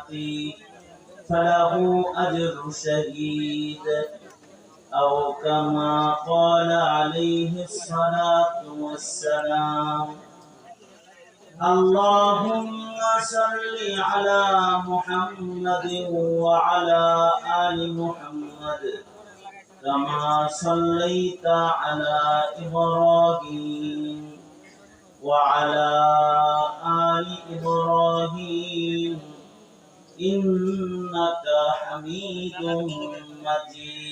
أمتي فله أجر شهيد أو كما قال عليه الصلاة والسلام اللهم صل على محمد وعلى آل محمد كما صليت على إبراهيم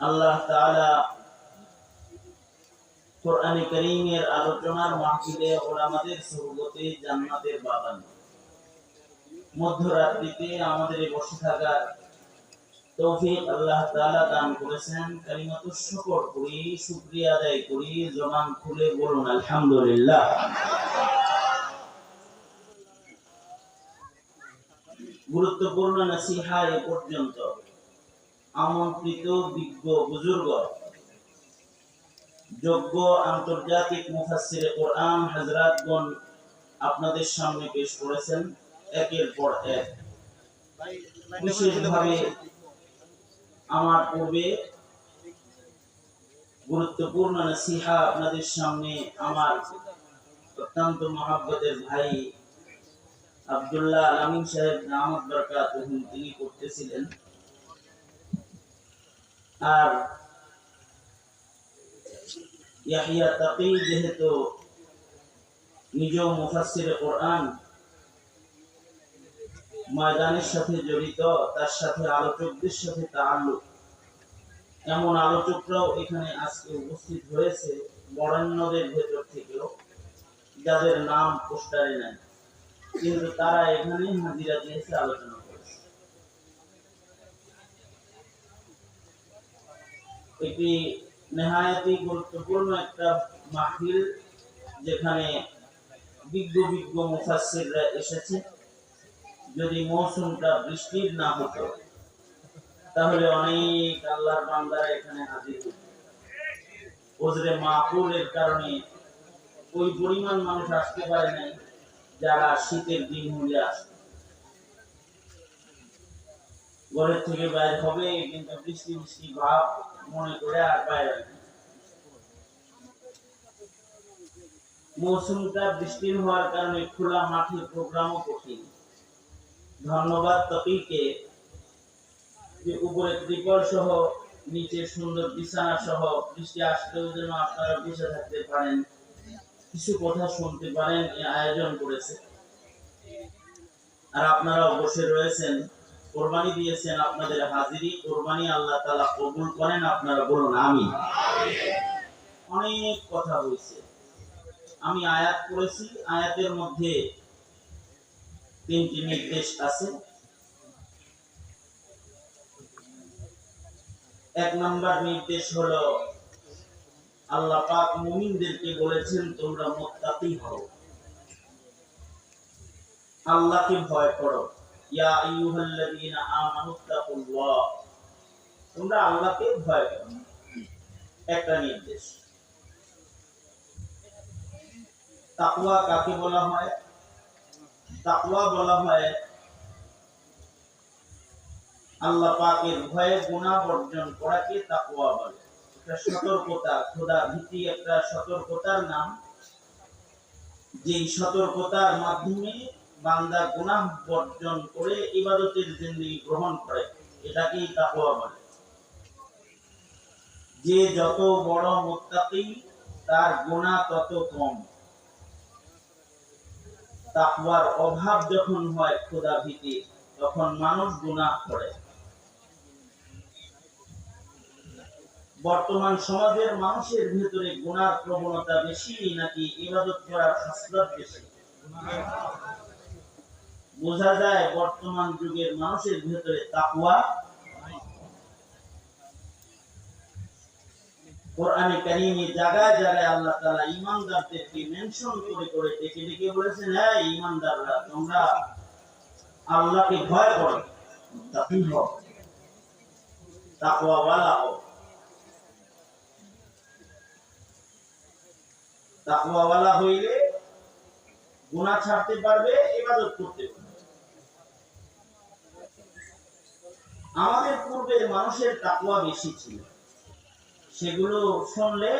আল্লাহ কোরআনে কারীমের আলোচনার মাহফিলে ওলামাদের জান্নাতের বাগান। মধ্যরাত্রিতে আমাদের বসে থাকার তৌফিক আল্লাহ দান করেছেন। করি আদায় করি খুলে বলুন, আলহামদুলিল্লাহ। গুরুত্বপূর্ণ নসিহা এ পর্যন্ত। আমন্ত্রিত বিজ্ঞ বুজুর্গ। যোগ্য আন্তর্জাতিক মুফাসসির কোরআন হযরতগণ আপনাদের সামনে পেশ করেছেন একের পর এক। বিশেষভাবে আমার পূর্বে গুরুত্বপূর্ণ নসিহা আপনাদের সামনে আমার অত্যন্ত মহাব্বতের ভাই আব্দুল্লাহ আলামিন সাহেব, নামত বরকাত তিনি করতেছিলেন। আর ইয়াহিয়া তাকি যেহেতু নিজেও মুফাসসির কোরআন ময়দানের সাথে জড়িত, তার সাথে আলোচকদের সাথে তাআল্লুক। এমন আলোচকরাও এখানে আজকে উপস্থিত হয়েছে, বরেণ্যদের ভেতর থেকেও, যাদের নাম পোস্টারে নেই। কিন্তু তারা এখানে হাজিরা দিয়েছে আলোচনা করেছে একটি নেহায়াতি গুরুত্বপূর্ণ একটা মাহফিল যেখানে বিজ্ঞ বিজ্ঞ মুফাসসিররা এসেছে। যদি মৌসুমটা বৃষ্টির না হতো, তাহলে অনেক আল্লাহর বান্দারা এখানে হাজির ওজরে কারণে ওই পরিমাণ মানুষ আসতে পারে নাই যারা শীতের দিন হলে আসে। ঘরের থেকে বাইর হবে, কিন্তু বৃষ্টি বৃষ্টি ভাব মনে করে আর বাইরে মৌসুমটা বৃষ্টির হওয়ার কারণে খোলা মাঠে প্রোগ্রামও কঠিন। ধন্যবাদ তকিকে যে উপরে ত্রিপল সহ নিচে সুন্দর বিছানা সহ বৃষ্টি আসতেও যেন আপনারা বসে থাকতে পারেন। কিছু কথা শুনতে পারেন এই আয়োজন করেছে। আর আপনারাও বসে রয়েছেন। কোরবানি দিয়েছেন আপনাদের হাজিরি, কোরবানি আল্লাহ তালা কবুল করেন, আপনারা বলুন আমি অনেক কথা হয়েছে। আমি আয়াত করেছি আয়াতের মধ্যে তিনটি নির্দেশ আছে। এক নম্বর নির্দেশ হলো, আল্লাহ পাক মুমিনদেরকে বলেছেন, তোমরা মুত্তাকি হও। আল্লাহকে ভয় করো। ইয়া আইয়ুহাল্লাযীনা আমানুত্তাকুল্লাহ তোমরা আল্লাহকে ভয় করো একটা নির্দেশ। তাকওয়া কাকে বলা হয়? তাকওয়া বলা হয় আল্লাহ পাকের ভয়ে গুনাহ বর্জন করাকে তাকওয়া বলে। একটা সতর্কতা খোদা ভীতি একটা সতর্কতার নাম। যেই সতর্কতার মাধ্যমে বান্দা গুনাহ বর্জন করে ইবাদতের জিন্দেগি গ্রহণ করে, এটাকেই বলে। যে যত বড় তার তত কম। তাকওয়ার অভাব যখন হয় খোদা ভীতি, তখন মানুষ গুনাহ করে। বর্তমান সমাজের মানুষের ভিতরে গুনার প্রবণতা বেশি নাকি ইবাদত করার হাসরত বেশি? বোঝা যায় বর্তমান যুগের মানুষের ভেতরে তাকওয়া কোরআনে কারিমে জায়গায় জায়গায় আল্লাহ মেনশন করে করে ডেকে ডেকে বলেছেন হ্যাঁ তোমরা আল্লাহকে ভয় করো হইলে ছাড়তে পারবে, ইবাদত করতে আমাদের পূর্বে মানুষের তাকুয়া বেশি ছিল। সেগুলো শুনলে